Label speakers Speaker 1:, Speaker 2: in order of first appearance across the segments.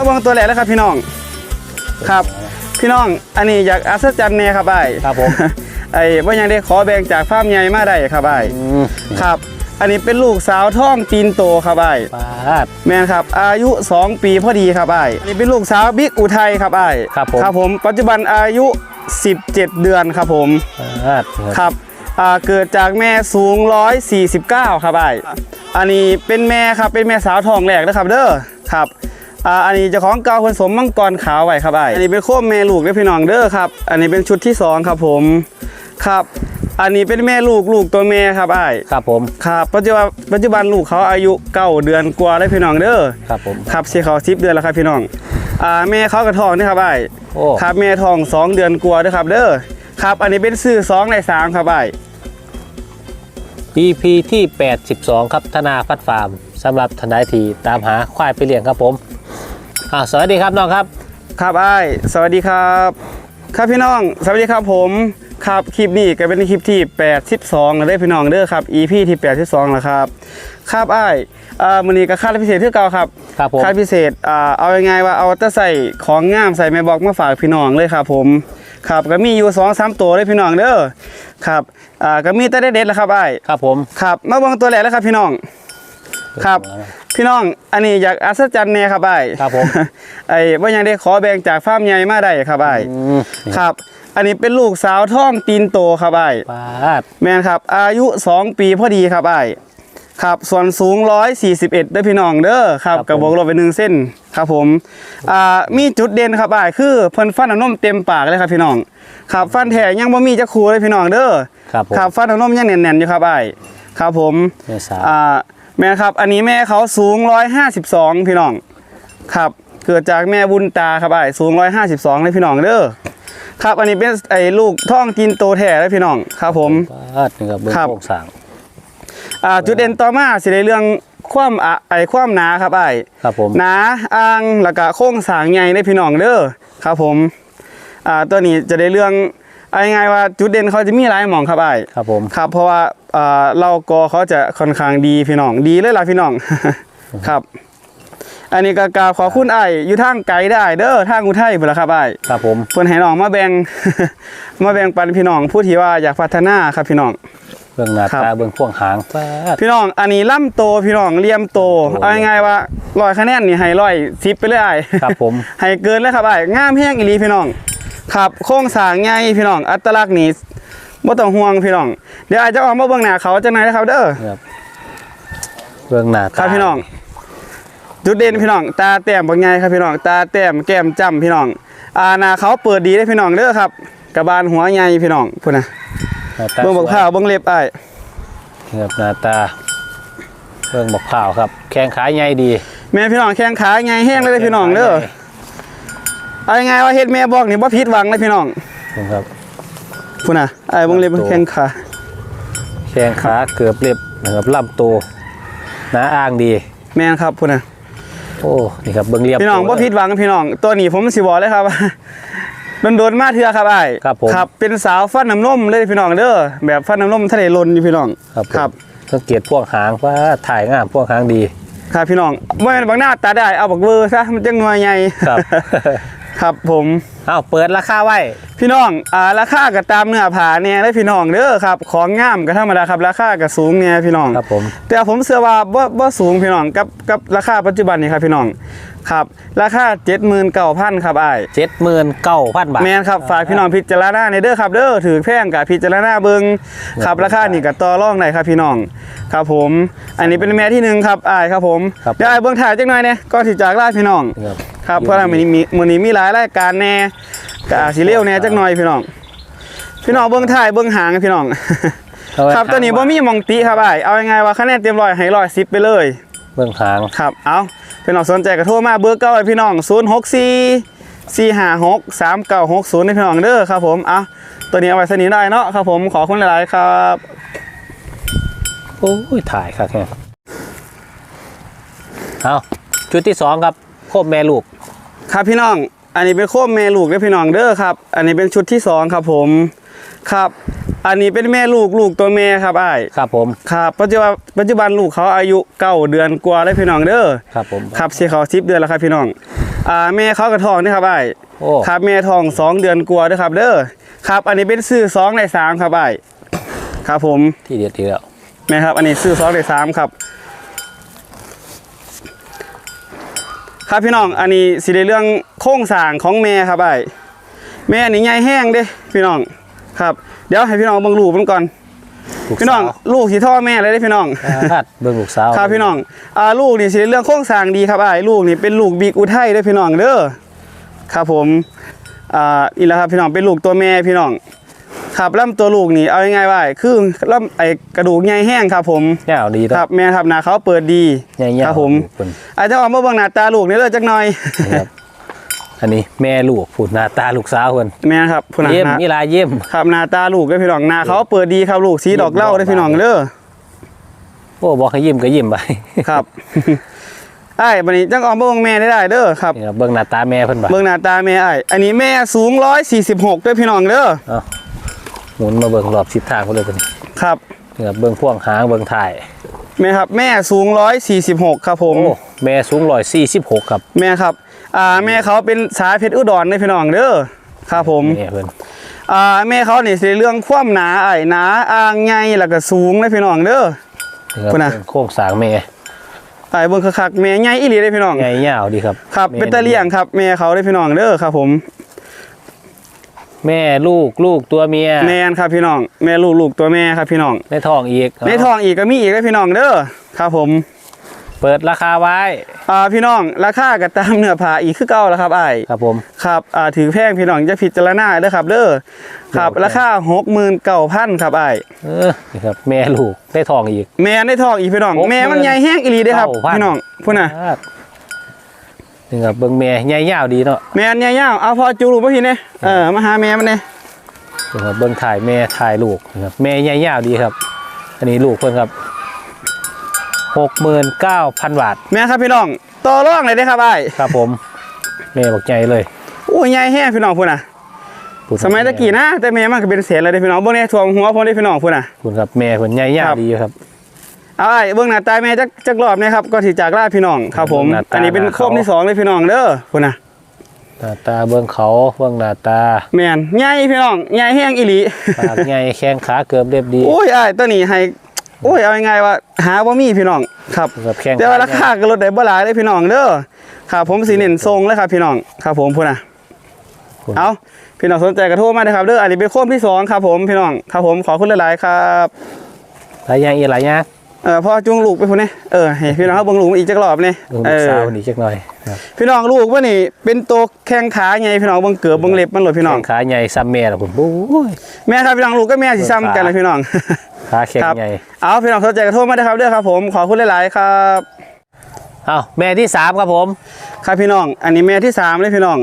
Speaker 1: เอาเบางตัวแหลกแล้วครับพี่น้อง ครับ พี่น้อง อันนี้อยากอัศจรรย์เนี่ยครับไอ้าย
Speaker 2: ครับผม
Speaker 1: ไอ้ว่ายังได้ขอแบ่งจากฟาร์มใหญ่มาได้ครับไอ้าย
Speaker 2: อืม
Speaker 1: ครับ อันนี้เป็นลูกสาวท่องตีนโตครับไอ้าย
Speaker 2: ปาด
Speaker 1: แมนครับ อายุ 2 ปีพอดีครับไอ้ายอันนี้เป็นลูกสาวบิ๊กอุทัยครับไอ้าย
Speaker 2: ครับผม
Speaker 1: ครับผม ปัจจุบันอายุ 17 เดือนครับผม
Speaker 2: ปาด
Speaker 1: ครับอ่าเกิดจากแม่สูง 149 ครับไอ้ายอันนี้เป็นแม่ครับ เป็นแม่สาวทองแหลกนะครับเด้อ ครับ อ่าอันนี้เจ้าของเก่าผสมมังกรขาวไว้ครับไอ้ายอันนี้เป็นโคมแม่ลูกเด้อพี่น้องเด้อครับ อันนี้เป็นชุดที่สองครับผมครับ อันนี้เป็นแม่ลูกลูกตัวแม่ครับไอ้าย
Speaker 2: ครับผม
Speaker 1: ครับปัจจุบันปัจจุบันลูกเขาอายุเก้าเดือนกว่าแล้วพี่น้องเด้อ
Speaker 2: ครับผม
Speaker 1: ครับสีเขาสิบเดือนแล้วครับพี่น้องอ่าแม่เขากระทองนี่ครับไอ้าย
Speaker 2: โอ้
Speaker 1: ครับแม่ทองสองเดือนกว่าเด้อครับ เด้อครับ อันนี้เป็นซื้อสองในสามครับไอ้าย
Speaker 2: EP ที่ 82 ครับธนาฟัดฟาร์มสำหรับทนายทีตามหาควายไปเลี้ยงครับผม อ่าสวัสดีครับน้องครับ
Speaker 1: ครับไอ้ายสวัสดีครับ ครับพี่น้อง สวัสดีครับผมครับคลิปนี้ก็เป็นคลิปที่ 82แล้วได้อพี่น้องเด้อครับ EP ที่ 82แล้วครับครับไอ้ายอ่ามื้อนี้ก็ค่าพิเศษที่เก่าครับ
Speaker 2: ครับผม
Speaker 1: ค่าพิเศษอ่าเอายังไงว่าเอาแต่ใส่ของงามใส่แม่บอกมาฝากพี่น้องเลยครับผมครับก็มีอยู่2 3ตัวเลยพี่น้องเด้อครับอ่าก็มีแต่เด็ดๆแหล้วครับไอ้าย
Speaker 2: ครับผม
Speaker 1: ครับมาเบิ่งตัวแรกแล้วครับพี่น้อง ครับ พี่น้อง อันนี้อยากอัศจรรย์แน่ครับไอ้าย
Speaker 2: ครับผม
Speaker 1: ไอ้ว่ายังได้ขอแบ่งจากฟาร์มใหญ่มาได้ครับไอ้าย
Speaker 2: อืม
Speaker 1: ครับ อันนี้เป็นลูกสาวท่องตีนโตครับไอ้าย
Speaker 2: ปาด
Speaker 1: แม่นครับ อายุ 2 ปีพอดีครับไอ้ายครับ ส่วนสูง 141เด้อพี่น้องเด้อครับกับบวกลบไปหนึ่งเส้นครับผมอ่ามีจุดเด่นครับไอ้ายคือเพิ่นฟันน้ำนมเต็มปากเลยครับพี่น้องครับฟันแท้ยังบ่มีจักคูเลยพี่น้องเด้อ
Speaker 2: ครับผม
Speaker 1: ครับฟันน้ำนมยังแน่นๆอยู่ครับไอ้ายครับผม
Speaker 2: แม่สาว
Speaker 1: อ่า แม่ครับอันนี้แม่เขาสูง152พี่น้องครับเกิดจากแม่บุญตาครับไอ้ายสูง152เลยพี่น้องเด้อครับอันนี้เป็นไอ้ลูกท่องกินโตแท้เลยพี่น้องครับผม
Speaker 2: ปาดนี่ครับเบื้อง
Speaker 1: ครับ
Speaker 2: โครงสร้าง
Speaker 1: อ่าจุดเด่นต่อมาสิในเรื่องความอะไอ้ความหนาครับไอ้าย
Speaker 2: ครับผม
Speaker 1: หนาอ่างแล้วก็โค้งสร้างใหญ่ได้พี่น้องเด้อครับผมอ่าตัวนี้จะได้เรื่อง เอาง่ายๆว่าจุดเด่นเขาจะมีหลายหมองครับไอ้าย
Speaker 2: ครับผม
Speaker 1: ครับ เพราะว่าเอ่อเรากอเขาจะค่อนข้างดีพี่น้องดีเลยล่ะพี่น้อง ครับ อันนี้ก็กราบขอคุณไอ้ายอยู่ทางไกลได้เด้อทางอุทัยพุ่นละครับไอ้าย
Speaker 2: ครับผม
Speaker 1: เพิ่นให้น้องมาแบ่ง มาแบ่งปันพี่น้องผู้ที่ว่าอยากพัฒนาครับพี่น้อง
Speaker 2: เบื้องหน้า
Speaker 1: ครับ
Speaker 2: ตาเบื้องพ่วงหางปาด
Speaker 1: พี่น้องอันนี้ล่ำโตพี่น้องเลียมโต
Speaker 2: โอ้
Speaker 1: เอาง่ายๆว่าร้อยคะแนนนี่ให้ร้อยสิบไปเลยไอ้าย
Speaker 2: ครับผม
Speaker 1: ให้เกินเลยครับไอ้ายงามแห้งอีหลีพี่น้อง ครับโค้งสร้างใหญ่พี่น้อง อัตลักษณ์นี่บ่ต้องห่วงพี่น้อง เดี๋ยวอาจจะออกมาเบิ่งหน้าเขาจังไหนนะครับ เด้อ
Speaker 2: ครับเบื้องหน้าตา
Speaker 1: ครับพี่น้อง จุดเด่นพี่น้อง ตาแต้มบางไงครับพี่น้อง ตาแต้มแก้มจ้ำพี่น้องอ่าหน้าเขาเปิดดีได้อพี่น้องเด้อครับ กระบาลหัวใหญ่พี่น้องพุ่นนะ
Speaker 2: หน้าตา
Speaker 1: เบิ่งบัก
Speaker 2: สวย
Speaker 1: พร้าวเบิ่งเล็บอ้าย
Speaker 2: ครับหน้าตาเบื้องบักพร้าวครับ แข้งขาใหญ่ดี
Speaker 1: แม่พี่น้องแข้งขาใหญ่แห้งเลยเด้อพี่น้องเด้อ เอาง่ายๆว่าเฮ็ดแม่บอกนี่บ่ผิดหวังเลยพี่น้อง
Speaker 2: นะครับ
Speaker 1: พุ่นน่ะอ้ายเบิ่งเล็บ
Speaker 2: ลำตัว
Speaker 1: แข้งขา
Speaker 2: แข้งขาเกือบเรียบนะครับลำตัวหน้าอ่างดี
Speaker 1: แม่นครับพุ่นน่ะ
Speaker 2: โอ้นี่ครับเบื้องเรียบ
Speaker 1: พี่น้อง
Speaker 2: ตัว
Speaker 1: บ่ผิดหวังพี่น้องตัวนี้ผมสิบอกเลยครับโดนๆมาเทื่อครับอ้าย
Speaker 2: ครับผม
Speaker 1: ครับเป็นสาวฟันน้ำนมเลยพี่น้องเด้อแบบฟันน้ำนมทะเลลนอยู่พี่น้อง
Speaker 2: ครับผม
Speaker 1: ครับ
Speaker 2: สังเกตพวกหางว่าถ่ายงามพวกหางดี
Speaker 1: ครับพี่น้องว่าเป็นบางหน้าตาได้เอาบักเวอร์ซะมันจังหน่วยใหญ่
Speaker 2: ครับ
Speaker 1: ครับผม
Speaker 2: เอาเปิดราคาไว้
Speaker 1: พี่น้องอ่าราคาก็ตามเนื้อผ้าเนี่ยได้พี่น้องเด้อครับ ของงามก็ธรรมดาครับ ราคาก็สูงเนี่ยพี่น้อง
Speaker 2: ครับผม
Speaker 1: แต่ผมเชื่อว่าบ่บ่สูงพี่น้องกับกับราคาปัจจุบันนี่ครับพี่น้องครับ ราคา79,000ครับอ้าย
Speaker 2: เจ็ดหมื่นเก้าพันบาท
Speaker 1: แม่นครับฝากพี่น้องพิจารณาในเด้อครับเด้อถือแพงกับพิจารณาเบิงครับราคานี่ก็ต่อรองได้ครับพี่น้องครับผม อันนี้เป็นแม่ที่หนึ่งครับอ้ายครับผม
Speaker 2: ครับ
Speaker 1: เดี๋ยวอ้ายเบิ่งถ่ายจักหน่อยเนี่ยก่อนที่จากลาพี่น้อง
Speaker 2: ครับ
Speaker 1: ครับเพราะว่ามันมีมื้อนี้มีหลายรายการแน่ก็อาจสิเร็วแน่จักหน่อยพี่น้อง พี่น้องเบิ่งถ่ายเบิ่งหางพี่น้อง
Speaker 2: เอาไว้
Speaker 1: ครับตัวนี้บ่มีหมองติครับอ้ายเอายังไงว่าคะแนนเต็มร้อยให้ร้อยสิบไปเลย
Speaker 2: เบื้องหาง
Speaker 1: ครับ เอาพี่น้องสนใจก็โทรมาเบอร์เก้าเลยพี่น้อง064 456 3960ให้พี่น้องเด้อครับผมเอาตัวนี้เอาไว้สนิทได้เนาะครับผมขอคุณหลายๆครับ
Speaker 2: โอ้ยถ่ายครับแค่เอาชุดที่สองครับ โคบแม่ลูก
Speaker 1: ครับพี่น้อง อันนี้เป็นโคมเมลูกเด้อพี่น้องเด้อครับ อันนี้เป็นชุดที่สองครับผม ครับ อันนี้เป็นแม่ลูกลูกตัวแม่ครับอ้าย
Speaker 2: ครับผม
Speaker 1: ครับปัจจุบันปัจจุบันลูกเขาอายุเก้าเดือนกว่าแล้วพี่น้องเด้อ
Speaker 2: ครับผม
Speaker 1: ครับสิเขาสิบเดือนแล้วครับพี่น้อง อ่าแม่เขากระทองนี่ครับอ้าย
Speaker 2: โอ้
Speaker 1: ครับแม่ทองสองเดือนกว่าเด้อครับเด้อ ครับ อันนี้เป็นซื้อสองในสามครับอ้ายครับผม
Speaker 2: ที่เด็ดทีแล้ว
Speaker 1: แม่ครับ อันนี้ซื้อสองในสามครับ ครับพี่น้องอันนี้สิในเรื่องโครงสร้างของแม่ครับไอ้ายแม่นี่ใหญ่แห้งเด้พี่น้องครับ เดี๋ยวให้พี่น้องเบิ่งลูกมันก่อน
Speaker 2: ลูก
Speaker 1: พี่น้อง
Speaker 2: สาว
Speaker 1: ลูกที่ท่อแม่เลยเด้พี่น้อง
Speaker 2: ครับเบิ่งลูกสาว
Speaker 1: ครับพี่น้องอ่าลูกนี่สิเรื่องโครงสร้างดีครับไอ้ายลูกนี่เป็นลูกบิ๊กอุทัยเด้อพี่น้องเด้อครับผมอ่าอีกแล้วครับพี่น้องเป็นลูกตัวแม่พี่น้อง ครับลำตัวลูกนี่เอาง่ายๆว่าคือลำไอ้กระดูกใหญ่แห้งครับ ผม
Speaker 2: เงาวดี
Speaker 1: ครับแม่ครับหนาเขาเปิดดี
Speaker 2: ใหญ่ๆ
Speaker 1: ครับผม
Speaker 2: เพิ่น
Speaker 1: อาจจะออกมาเบิ่งหน้าตาลูกนี่เลยจักหน่อย
Speaker 2: นะครับอันนี้แม่ลูกพูดหน้าตาลูกสาวเพิ่น
Speaker 1: แม่ครับผู้หนา
Speaker 2: เยี่ยม
Speaker 1: หน้า
Speaker 2: มีลายเยี่ยม
Speaker 1: ครับหน้าตาลูกเด้อพี่น้องหน้าเขาเปิดดีครับลูกสีดอกเหล้าเด้อพี่น้องเด้อ
Speaker 2: โอ้บอกให้ยิ้มก็ยิ้มไป
Speaker 1: ครับไอ้ายบัดนี้จังออกมาเบิ่งแม่ได้ได้เด้อครับ
Speaker 2: นี่ครับเบิ่งหน้าตาแม่เพิ่นบ่
Speaker 1: เบิ่งหน้าตาแม่ไอ้ายอันนี้แม่สูง146เด้อพี่น้องเด้อ
Speaker 2: เอ้า หมุนมาเบิ่งรอบทิศทางเพิ่นเลยเพิ่น
Speaker 1: ครับ
Speaker 2: นี่ครับเบิ่งพ่วงหางเบิ่งท้าย
Speaker 1: แม่ครับ แม่สูง 146 ครับผม
Speaker 2: โอ้แม่สูง146ครับ
Speaker 1: แม่ครับอ่าแม่เขาเป็นสายเพชรอุดรเด้อพี่น้องเด้อครับผม
Speaker 2: แม่เพิ่น
Speaker 1: อ่าแม่เขานี่สิเรื่องความหนาไอ้ายหนาอ่างใหญ่แล้วก็สูงเด้อพี่น้องเด้อ
Speaker 2: นี่ครับ
Speaker 1: พุ่นน่ะ
Speaker 2: เบิ่งโครงสร้างแม่
Speaker 1: ไอ้เบิ่งคักๆแม่ใหญ่อีหลีเด้อพี่น้อง
Speaker 2: ใหญ่ยาวดีครับ
Speaker 1: ครับ
Speaker 2: แม่
Speaker 1: เป็นตะเลี่ยงครับแม่เขาได้พี่น้องเด้อครับผม
Speaker 2: แม่ลูกลูกตัวเมีย
Speaker 1: แม่นครับพี่น้อง แม่ลูกลูกตัวแม่ครับพี่น้อง
Speaker 2: ในท้องอีก
Speaker 1: ในท้องอีกก็มีอีกได้อพี่น้องเด้อครับผม
Speaker 2: เปิดราคาไว้
Speaker 1: อ่าพี่น้องราคาก็ตามเนื้อผ้าอีกคือเก่าแล้วครับอ้าย
Speaker 2: ครับผม
Speaker 1: ครับอ่าถือแพงพี่น้องจะพิจารณาเด้อครับ เด้อครับ
Speaker 2: โอเค
Speaker 1: ราคา69,000ครับอ้าย
Speaker 2: เออนี่ครับ แม่ลูกได้ท้องอีก
Speaker 1: แม่ในท้องอีกพี่น้อง
Speaker 2: หกหมื่น
Speaker 1: แม่มันใหญ่แห้งอีหลีเด้อครับ
Speaker 2: เก้าพัน
Speaker 1: พี่น้องพุ่นน่ะ
Speaker 2: นี่ครับเบิ่งแม่ใหญ่ยาวดีเนาะ
Speaker 1: แม่นใหญ่ยาวเอาพอจูรูปมาพี่เนี่ยเออมาหาแม่มันเนี่ย
Speaker 2: นี่ครับเบิ่งถ่ายแม่ถ่ายลูกนะครับแม่ใหญ่ยาวดีครับ อันนี้ลูกเพิ่นครับหกหมื่นเก้าพันบาท
Speaker 1: แม่ครับพี่น้องต่อรองเลยเด้อครับอ้าย
Speaker 2: ครับผมแม่บอกใหญ่เลย
Speaker 1: อู้ยใหญ่แห้งพี่น้องพุ่นน่ะ
Speaker 2: พูด
Speaker 1: สมัยตะกี้นะแต่แม่มันก็เป็นเสียแล้วเด้อพี่น้องเบิ่งเนี่ยถ่วงหัวผมได้อพี่น้องพุ่นน่ะ
Speaker 2: คุณครับแม่เพิ่นใหญ่ยา
Speaker 1: ครั
Speaker 2: ว
Speaker 1: บ
Speaker 2: ดีครับ
Speaker 1: เอาไอ้เบื้องหน้าตาแม่จักจักรอบเนะครับก็สิจากลาพี่น้องครับผม
Speaker 2: เบิ่งหน้าตา
Speaker 1: อันนี้เป็น
Speaker 2: หน้า
Speaker 1: โคม
Speaker 2: เขา
Speaker 1: ที่สองเลยพี่น้องเด้อพุ่นน่ะ
Speaker 2: หน้าตาเบิ่งเขาเบิ่งหน้าตา
Speaker 1: แม่นใหญ่พี่น้องใหญ่แห้งอีหลี
Speaker 2: ปากใหญ่แข้งขาเกือบเรียบดี
Speaker 1: โอ้ยไอ้ายตัวนี้ให้โอ้ยเอาง่ายๆว่าหาบ่มีพี่น้องครับ
Speaker 2: กับแข้ง
Speaker 1: แต่ว่าราคาก็ลดได้บ่หลายเด้อพี่น้องเด้อครับผมสิเน้นทรงเลยครับพี่น้องครับผมพุ่นน่ะเอาพี่น้องสนใจก็โทรมาเด้อครับเด้ออันนี้เป็นโคมที่สองครับผมพี่น้องครับผมขอบคุณหลายๆครับ
Speaker 2: หลายอย่างอีกหลายอย่าง
Speaker 1: เออพ่อจุงลูกไปพุ่นนี่เออให้พี่น้องเขาเบิ่งลูกอีกจักรอบนี่
Speaker 2: เบิ่ง
Speaker 1: เอ
Speaker 2: ลูก
Speaker 1: อ
Speaker 2: สาวนี่จักหน่อยครับ
Speaker 1: พี่น้องลูกว่านี่ เป็นตัวแข้งขาไงพี่น้องเบังเกือบเบังเล็บมันหลดพี่น้อง
Speaker 2: แข้งขาใหญ่ซ้ำแม่ล่ะคุณโอ้ย
Speaker 1: แม่ครับพี่น้องลูกก็แม่สิซ้ำกันเลยพี่น้อง
Speaker 2: ขาแข็ง
Speaker 1: ครับ
Speaker 2: ใหญ่
Speaker 1: เอาพี่น้องสนใจกระโทษมาได้ครับเด้อครับผมขอคุณหลาย ๆ ครับ
Speaker 2: เอ้าแม่ที่สามครับผม
Speaker 1: ครับพี่น้อง อันนี้แม่ที่สามเลยพี่น้อง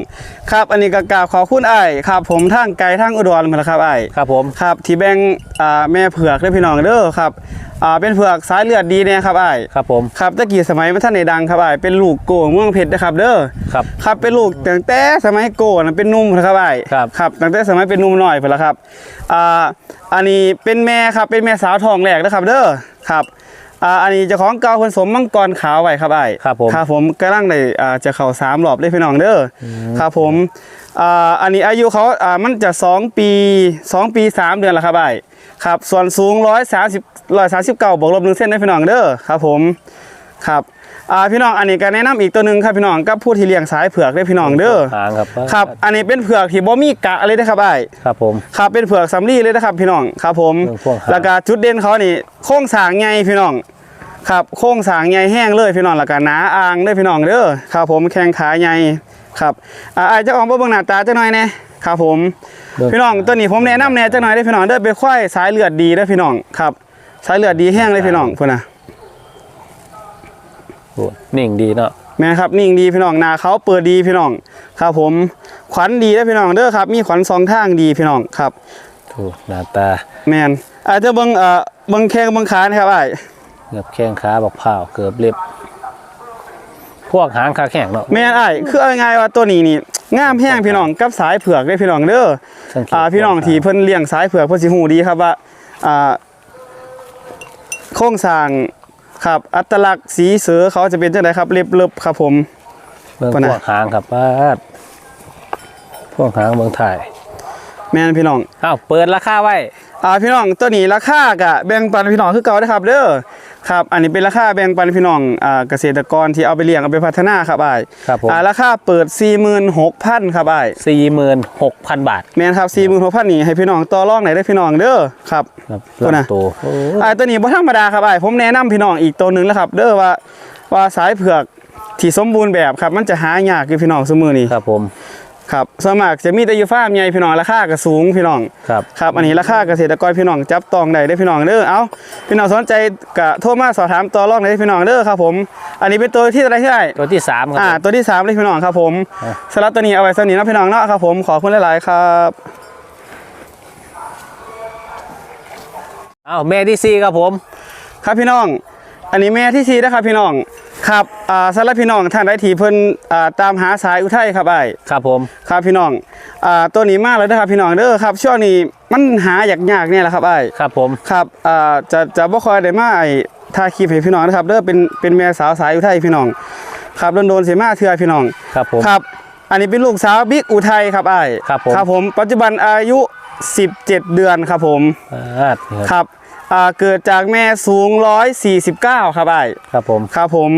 Speaker 1: ครับ อันนี้กกราบขอคุณอ้ายครับ ผมทางไกลทางอุดรมาแล้วครับอ้าย
Speaker 2: ครับผม
Speaker 1: ครับ ที่แบ่งอ่าแม่เผือกเด้อพี่น้องเด้อครับอ่าเป็นเผือกสายเลือดดีเนี่ยครับอ้าย
Speaker 2: ครับผม
Speaker 1: ครับตะกี้สมัยมันท่านในดังครับอ้ายเป็นลูกโกงเมืองเพชรนะครับเด้อ
Speaker 2: ครับ
Speaker 1: ครับเป็นลูกตั้งแต่สมัยโกนะเป็นหนุ่มนะครับไอ้
Speaker 2: ครับ
Speaker 1: ครับตั้งแต่สมัยเป็นหนุ่มหน่อยไปแล้วครับอ่าอันนี้เป็นแม่ครับเป็นแม่สาวทองแหลกนะครับเด้อครับ อ่าอันนี้เจ้าของเก่าคนสมมังกรขาวไว้ครับไอ้
Speaker 2: ครับผม
Speaker 1: ครับผมกำลังได้อ่าจะเข้าสามรอบเลยพี่น้องเด้ออครับผมอ่าอันนี้อายุเขาอ่ามันจะสองปีสองปีสามเดือนแล้วครับไอ้ครับส่วนสูงร้อยสามสิบร้อยสามสิบเก้าบวกลบหนึ่งเส้นได้พี่น้องเด้อครับผมครับ อ่าพี่น้องอันนี้ก็แนะนำอีกตัวหนึ่งครับพี่น้องกับผู้ที่เลี้ยงสายเผือกได้พี่น้องเด้อ
Speaker 2: หางครับ
Speaker 1: ครับ อันนี้เป็นเผือกที่บ่มีกะอะไรได้อครับไอ้าย
Speaker 2: ครับผม
Speaker 1: ครับเป็นเผือกสำลีเลยนะครับพี่น้องครับผม
Speaker 2: เรื่องพวกหาง
Speaker 1: แล้วก็จุดเด่นเขานี่โค้งสร้างใหญ่พี่น้องครับโค้งสร้างใหญ่แห้งเลยพี่น้องแล้วก็หนาอ่างเด้อพี่น้องเด้อครับผมแข้งขาใหญ่ครับอ่าไอ้ายจะออกมาเบิ่งหน้าตาจักหน่อยแหน่ครับผม
Speaker 2: เบิ่ง
Speaker 1: พี่น้องตัวนี้ผมแนะนำแหน่จักหน่อยเด้อพี่น้องเด้อเป็นควายสายเลือดดีเด้อพี่น้องครับสายเลือดดีแห้งเลยพี่น้องพุ่นน่ะ
Speaker 2: โอ้ นิ่งดีเนาะ
Speaker 1: แม่นครับนิ่งดีพี่น้องหนาเขาเปิดดีพี่น้องครับผมขวัญดีเด้อพี่น้องเด้อครับ มีขวัญสองข้างดีพี่น้องครับ
Speaker 2: โอ้หน้าตา
Speaker 1: แมนอาจจะเบิ่งเอ่อเบิ่งแข้งเบิ่งขานะครับไอ้าย
Speaker 2: เกือบแข้งขาบอกเผาวเกือบเล็บ พวกหางขาแข็งเนาะ
Speaker 1: แมนไอ้ายคือเอาง่ายๆว่าตัวนี้นี่งามแห้งพี่น้องกับสายเผือกเด้อพี่น้องเด้อ
Speaker 2: สังเกต
Speaker 1: อ่าพี่น้องที่เพิ่นเลี้ยงสายเผือกเพิ่นสิฮู้ดีครับว่าอ่าโครงสร้าง ครับ อัตลักษณ์สีเสือเขาจะเป็นจังไดครับ เล็บเล็บครับผม
Speaker 2: เบิ่ง
Speaker 1: ปะ
Speaker 2: พ
Speaker 1: นะ
Speaker 2: วกหางครับป้าดพวกหางเมืองไทย
Speaker 1: แม่นพี่น้อง
Speaker 2: อ้าวเปิดราคาไว้
Speaker 1: อ่าพี่น้องตัวนี้ราคากะแบ่งปันพี่น้องคือเก่าเด้อครับเด้อครับ อันนี้เป็นราคาแบ่งปันพี่น้องอ่าเกษตรกรที่เอาไปเลี้ยงเอาไปพัฒนาครับอ้าย
Speaker 2: ครับผม
Speaker 1: อ่าราคาเปิด 46,000ครับอ้าย
Speaker 2: สี่หมื่นหกพันบาท
Speaker 1: แม่นครับ46,000นี่ให้พี่น้องต่อรองได้เด้อพี่น้องเด้อครับ
Speaker 2: ครับ
Speaker 1: ตัวน่ะ
Speaker 2: ลำตัวโอ้
Speaker 1: อ่าตัวนี้บ่ธรรมดาครับอ้ายผมแนะนำพี่น้องอีกตัวหนึงแล้วครับ เด้อว่าว่าสายเผือกที่สมบูรณ์แบบครับ มันจะหายากคือพี่น้องซุมื้อนี้
Speaker 2: ครับผม
Speaker 1: ครับส่วนมากจะมีแต่อยู่ฟาร์มใหญ่พี่น้องราคาก็สูงพี่น้อง
Speaker 2: ครับ
Speaker 1: ครับอันนี้ราคาเกษตรกรพี่น้องจับต้องได้เด้อพี่น้องเด้อเอาพี่น้องสนใจกะโทรมาสอบถามต่อรองได้เด้อพี่น้องเด้อครับผมอันนี้เป็นตัวที่อะไรที่ได้
Speaker 2: ตัวที่สามครับ
Speaker 1: อ่า
Speaker 2: ผม
Speaker 1: ตัวที่สามเลยพี่น้องครับผม
Speaker 2: อะ
Speaker 1: สำหรับตัวนี้เอาไว้สำหรับนี้เนาะพี่น้องเนาะครับผมขอบคุณหลายๆครับ
Speaker 2: อ้าวแม่ที่สี่ครับผม
Speaker 1: ครับพี่น้อง อันนี้แม่ที่สีนะครับพี่น้องครับอ่าสำหรับพี่น้องท่านใดที่เพิ่นอ่าตามหาสายอุทัยครับไอ้าย
Speaker 2: ครับผม
Speaker 1: ครับพี่น้องอ่าตัวนี้มากเลยนะครับพี่น้องเด้อครับ ช่วงนี้มันหายากยากๆเนี่ยแหละครับไอ้าย
Speaker 2: ครับผม
Speaker 1: ครับอ่าจะจะบ่คอยได้มาไอ้ถ่ายคลิปให้พี่น้องนะครับเด้อเป็นเป็นแม่สาวสายอุทัยพี่น้อง ครับโดนๆเสียมาเทื่อพี่น้อง
Speaker 2: ครับผม
Speaker 1: ครับ อันนี้เป็นลูกสาวบิ๊กอุทัยครับอ้าย
Speaker 2: ครับผม
Speaker 1: ครับผม ปัจจุบันอายุ 17 เดือนครับผม
Speaker 2: ป้าดนี่
Speaker 1: ค
Speaker 2: ครับ
Speaker 1: รับ อ่าเกิดจากแม่สูง 149 ครับอ้าย
Speaker 2: ครับผม
Speaker 1: ครับผม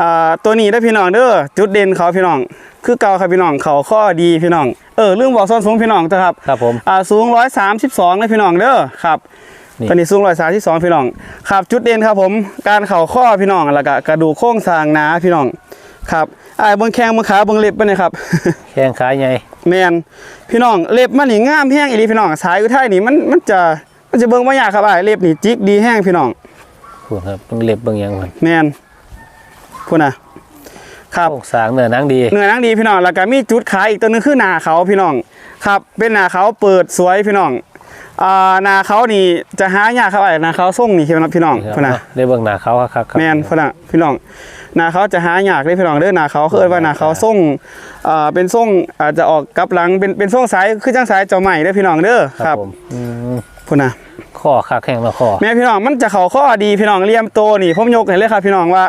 Speaker 1: อ่าตัวนี้ได้อพี่น้องเด้อจุดเด่นเขาพี่น้อง คือเก่าครับพี่น้องเขาข้อดีพี่น้องเออเรื่องบอกส้นสูงพี่น้องจ้ะครับ
Speaker 2: ครับผม
Speaker 1: อ่าสูง 132นะพี่น้องเด้อครับ
Speaker 2: นี่
Speaker 1: ตอนนี้สูง132พี่น้องครับจุดเด่นครับผมการเข่าข้อพี่น้องแล้วก็กระดูกโครงสร้างหนาพี่น้องครับอ่าเบิ่งแข้งเบิ่งขาเบิ่งเล็บไปเลยครับ
Speaker 2: แข้งขาใหญ่
Speaker 1: แมนพี่น้องเล็บมันนี่งามแห้งอีหลีพี่น้องสายอุทัยนี่มันมันจะมัน จะเบิ่งบ่ยากครับอ้ายเล็บนี่จิกดีแห้งพี่น้อง
Speaker 2: พูดครับเบิ่งเล็บเบิ่งหยังมัน
Speaker 1: แมนพุ่นน่ะครับ
Speaker 2: โครงสร้างเนื้อหนังดี
Speaker 1: เนื้อหนังดีพี่น้องแล้วก็มีจุดขายอีกตัวหนึงคือหน้าเขาพี่น้องครับ เป็นหน้าเขาเปิดสวยพี่น้องอ่าหน้าเขานี่จะหายากครับอ้ายหน้าเขาส่งนี่พี่น้องพี่น้อง
Speaker 2: ครับ
Speaker 1: พุ่นน่ะ
Speaker 2: ได้เบิ่งหน้าเขาครับครับ
Speaker 1: แมนพุ่นน่ะพี่น้องหน้าเขาจะหายากเลยพี่น้องเด้อหน้าเขาคือเอิ้นว่าหน้าเขาส่งอ่าเป็นส่งอาจจะออกกลับหลังเป็นเป็นส่งสายคือจังสายเจ้าใหม่เด้อพี่น้องเด้อ
Speaker 2: ครับผมอืม
Speaker 1: พุ่นน่ะ
Speaker 2: ข้อขาแข้งแล้วข้อ
Speaker 1: แม่พี่น้องมันจะเขาข้อดีพี่น้องเลี่ยมโตนี่ผมยกให้เลยครับ พี่น้องว่า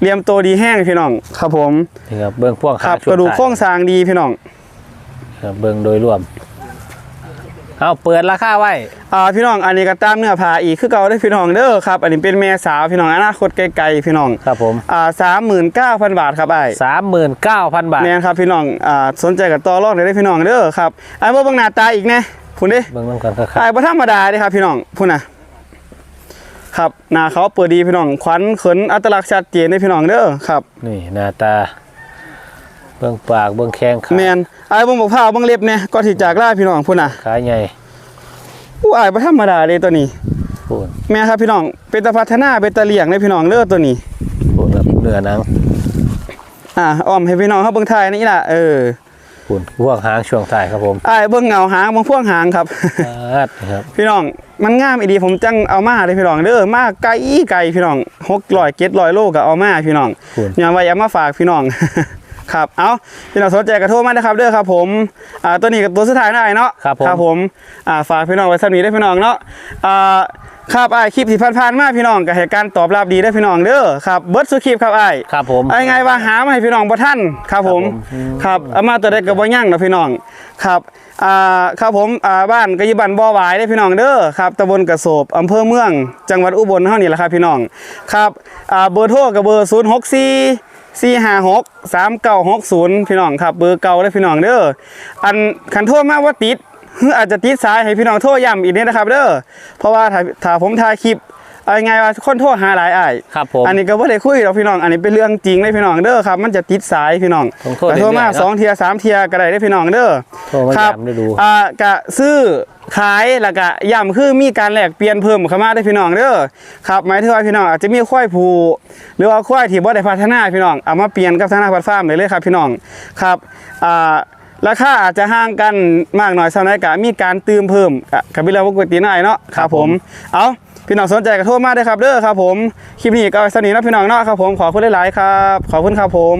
Speaker 1: เลี่ยมโตดีแห้งพี่น้องครับผม
Speaker 2: นี่ครับเบิ่งพวก
Speaker 1: ค
Speaker 2: ขา
Speaker 1: รับ
Speaker 2: ช่ว
Speaker 1: ก
Speaker 2: ง
Speaker 1: ระดูก
Speaker 2: ท้าย
Speaker 1: โครงสร้างดีพี่น้อง
Speaker 2: ครับเบิ่งโดยรวมเอาเปิดราคาไว้
Speaker 1: อ่าพี่น้องอันนี้ก็ตามเนื้อผ้าอีกคือเก่าได้อพี่น้องเด้อครับ อันนี้เป็นแม่สาวพี่น้องอนาคตไกลๆพี่น้อง
Speaker 2: ครับผม
Speaker 1: อ่าสามหมื่นเก้าพันบาทครับไอ้
Speaker 2: สามหมื่นเก้าพันบาท
Speaker 1: แม่นครับพี่น้องอ่าสนใจกับต่อรองได้เด้อพี่น้องเด้อครับไอ้เบิ่งเบิ่งหน้าตาอีกแน่ พุ่นเด้
Speaker 2: เบิ่งน้ำกันครับ
Speaker 1: ไอ้บ่ธรรมดาเด้ครับ พี่น้องพุ่นน่ะ ครับหน้าเขาเปิดดีพี่น้องขวัญเขินอัตลักษณ์ชัดเจนเด้อพี่น้องเด้อครับ
Speaker 2: นี่หน้าตา เบิ่งปากเบิ่งแข้งขา
Speaker 1: แมนไอ้ายเบิ่งบอกผ้าเบิ่งเล็บเนี่ยก็ที่จากล่าพี่น้องพุ่นน่ะ
Speaker 2: ขาใหญ่
Speaker 1: อู้อ้ายบ่ธรรมดาเลยตัวนี้
Speaker 2: พูด
Speaker 1: แม่ครับพี่น้องเป็นตาพัฒนาเป็นตาเลี้ยงเลยพี่น้องเด้อตัวนี้
Speaker 2: พูดครับเนื้อหนัง
Speaker 1: อ่าอ้อมให้พี่น้องเฮาเบิ่งทายนี่ล่ะเออ
Speaker 2: พูดพวกหางช่วงท้ายครับผม
Speaker 1: อ้ายเบิ่งเงาหางเบิ่งพวงหางครับ
Speaker 2: ปาดนี่ครับ
Speaker 1: พี่น้องมันงามอีดีผมจังเอามาเลยพี่น้องเด้อมาไกลไกลพี่น้อง600 700โลก็เอามาพี่น้อง
Speaker 2: พูด
Speaker 1: ย้อนไว้เอามาฝากพี่น้องครับ เอาพี่น้องสนใจก็โทรมานะครับเด้อครับผมอ่าตัวนี้กับตัวสุดท้ายนะไอ้เนาะ
Speaker 2: ครับผม
Speaker 1: ครับผมอ่าฝากพี่น้องไว้สักนี้ได้อพี่น้องเนาะอ่า ครับไอ้ายคลิปที่ผ่านๆมาพี่น้องกับเหตุการณ์ตอบรับดีได้อพี่น้องเด้อครับเบิร์ดสุคลิปครับไอ้าย
Speaker 2: ครับผม
Speaker 1: เอาไงว่าหามาให้พี่น้องบ่ท่านครับผม
Speaker 2: ครับผม
Speaker 1: ครับเอามาตัวใดก็บ่ยั่งนะพี่น้องครับอ่าครับผมอ่าบ้านก็อยู่บ้านบ่อหวายได้อพี่น้องเด้อครับตำบลกระโสบอำเภอเมือง จังหวัดอุบลเฮานี่แหละครับพี่น้องครับอ่าเบอร์โทรก็เบอร์064 456 3960พี่น้องครับเบอร์เก่าเด้อพี่น้องเด้ออันคันโทรมาว่าติดหรื ออาจจะติดสายให้พี่น้องโทรย้ำอีกนิดนะครับ เด้อเพราะว่าถ้าถ้าผมถ่ายคลิปเอาไงว่าคนโทรหาหลายอ้าย
Speaker 2: ครับผม
Speaker 1: อันนี้ก็บ่ได้คุยหรอกพี่น้องอันนี้เป็นเรื่องจริงเลยพี่น้องเด้อครับ มันจะติดสายพี่น้อง
Speaker 2: ต้องโทษ
Speaker 1: แต่โทรมา
Speaker 2: เรื่อยๆเนอะ
Speaker 1: สองเทียสามเทียก็ได้เด้อพี่น้องเด้อ
Speaker 2: โทรมา
Speaker 1: ครับ
Speaker 2: ย้ำได้ดู
Speaker 1: อ่ากะซื้อขายแล้วก็ย้ำคือมีการแลกเปลี่ยนเพิ่มเข้ามาได้อพี่น้องเด้อครับหมายถึงว่าพี่น้องอาจจะมีควายผูหรือว่าควายที่บ่ได้พัฒนาพี่น้องเอามาเปลี่ยนกับธนาคารฟาร์มได้เลยครับพี่น้องครับอ่า ราคาอาจจะห่างกันมากหน่อยสำหรับกะมีการตืมเพิ่มกะกับพี่เราปกติหน่อยเนาะครับผม เอาพี่น้องสนใจก็โทรมาได้ครับเด้อครับผม คลิปนี้ก็ไว้สนิทนะพี่น้องเนาะครับผมขอคุณหลายๆครับ ขอบคุณครับผม